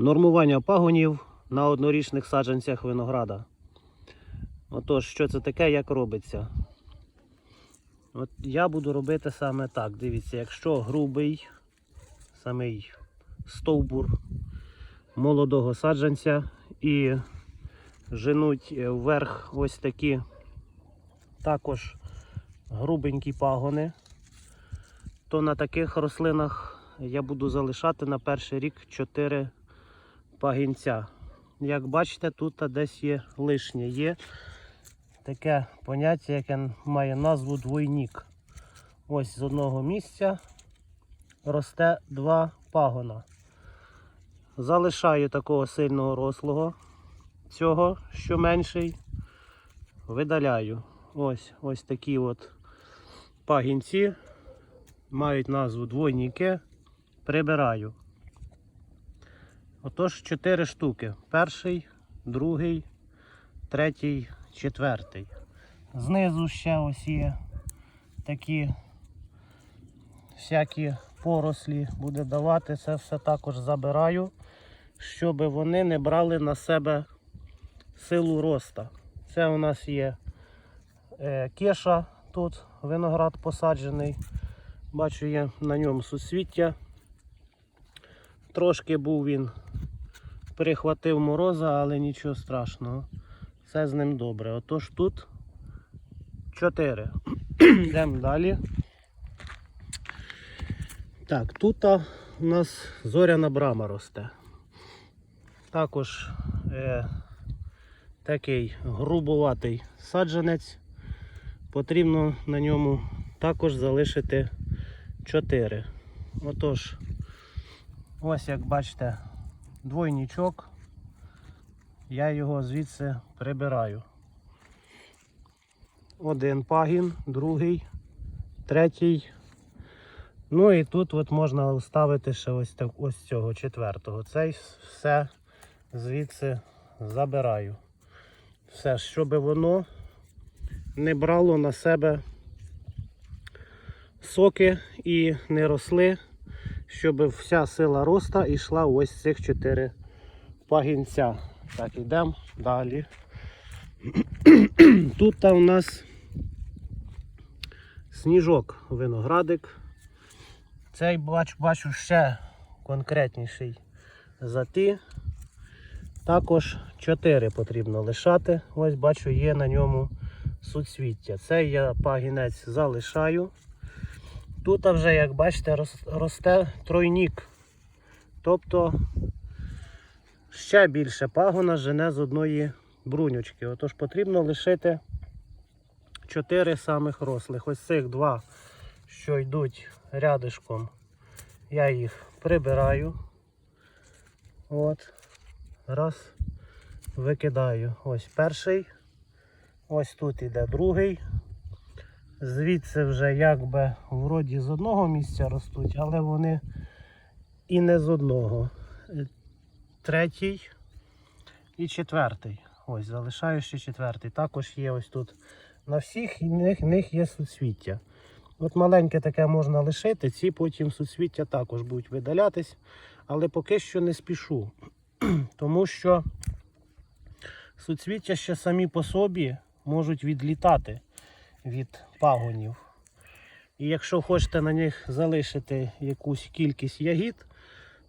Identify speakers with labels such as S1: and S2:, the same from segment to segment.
S1: Нормування пагонів на однорічних саджанцях винограда. Отож, що це таке, як робиться? От я буду робити саме так. Дивіться, якщо грубий самий стовбур молодого саджанця і женуть вверх ось такі також грубенькі пагони, то на таких рослинах я буду залишати на перший рік 4 пагінця. Як бачите, тут десь є лишнє. Є таке поняття, яке має назву двойник. Ось з одного місця росте два пагона. Залишаю такого сильного рослого, цього, що менший, видаляю. Ось ось такі от пагінці мають назву двойники. Прибираю. Отож, 4 штуки. Перший, другий, третій, четвертий. Знизу ще ось є такі всякі порослі буде давати. Це все також забираю, щоб вони не брали на себе силу роста. Це у нас є е, кеша тут, виноград посаджений. Бачу, є на ньому суцвіття. Трошки був він, перехватив мороза, але нічого страшного. Все з ним добре. Отож тут 4. Йдемо далі. Так, тут у нас зоряна брама росте. Також е, такий грубуватий саджанець. Потрібно на ньому також залишити 4. Отож, ось як бачите, двойничок. Я його звідси прибираю. Один пагін, другий, третій. Ну і тут от можна вставити ще ось, так, ось цього четвертого. Цей все звідси забираю. Все, щоб воно не брало на себе соки і не росли, щоб вся сила роста йшла ось цих чотири пагінця. Так, йдемо далі. Тут у нас сніжок виноградик. Цей бачу, бачу ще конкретніший за ті. Також 4 потрібно лишати. Ось бачу, є на ньому суцвіття. Цей я пагінець залишаю. Тут вже, як бачите, росте тройнік. Тобто ще більше пагона жене з одної брунючки. Отож потрібно лишити 4 самих рослих. Ось цих два, що йдуть рядишком, я їх прибираю. От. Раз. Викидаю. Ось перший. Ось тут іде другий. Звідси вже якби вроді з одного місця ростуть, але вони і не з одного. Е, Третій і четвертий. Ось, залишаю ще четвертий. Також є ось тут на всіх і них, них є суцвіття. От маленьке таке можна лишити, ці потім суцвіття також будуть видалятись, але поки що не спішу. Тому що суцвіття ще самі по собі можуть відлітати від пагонів. І якщо хочете на них залишити якусь кількість ягід,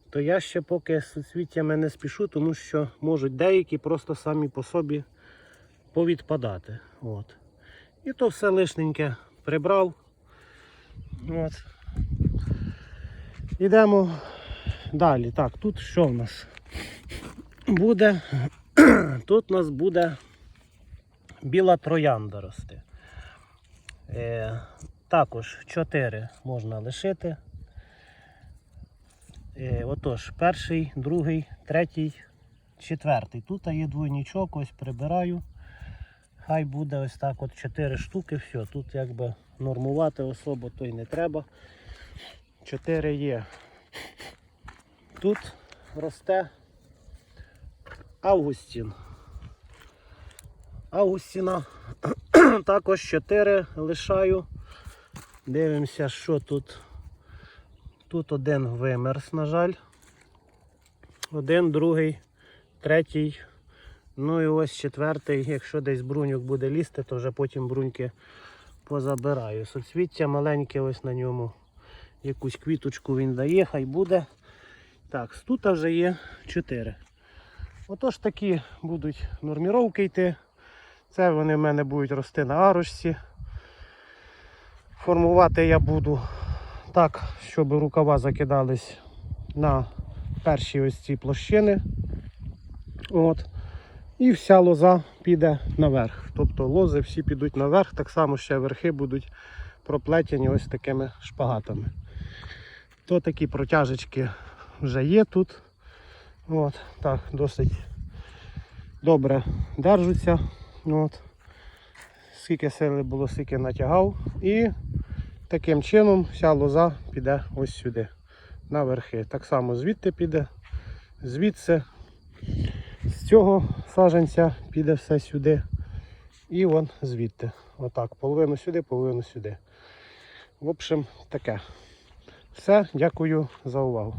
S1: то я ще поки з суцвіттями не спішу, тому що можуть деякі просто самі по собі повідпадати. От. І то все лишненьке прибрав. От. Ідемо далі. Так, тут що в нас буде? Тут у нас буде біла троянда рости. Е, також 4 можна лишити. Е, отож, перший, другий, третій, четвертий. Тут є двойничок, ось прибираю. Хай буде ось так от 4 штуки, все. Тут якби нормувати особо то й не треба. 4 є. Тут росте Августін. Августіна також 4 лишаю. Дивимося, що тут. Тут один вимерз, на жаль. Один, другий, третій. Ну і ось четвертий. Якщо десь бруньок буде лізти, то вже потім бруньки позабираю. Соцвіття маленьке ось на ньому. Якусь квіточку він дає, хай буде. Так, тут вже є 4. Отож такі будуть норміровки йти. Це вони в мене будуть рости на арочці. Формувати я буду так, щоб рукава закидались на перші ось ці площини. От. І вся лоза піде наверх. Тобто лози всі підуть наверх, так само ще верхи будуть проплетені ось такими шпагатами. То такі протяжечки вже є тут. От, так, досить добре держаться. От. Скільки сили було, скільки натягав. І таким чином вся лоза піде ось сюди, на верхи. Так само звідти піде, звідси, з цього саженця піде все сюди. І вон звідти. Отак, половину сюди, половину сюди. В общем, таке. Все, дякую за увагу.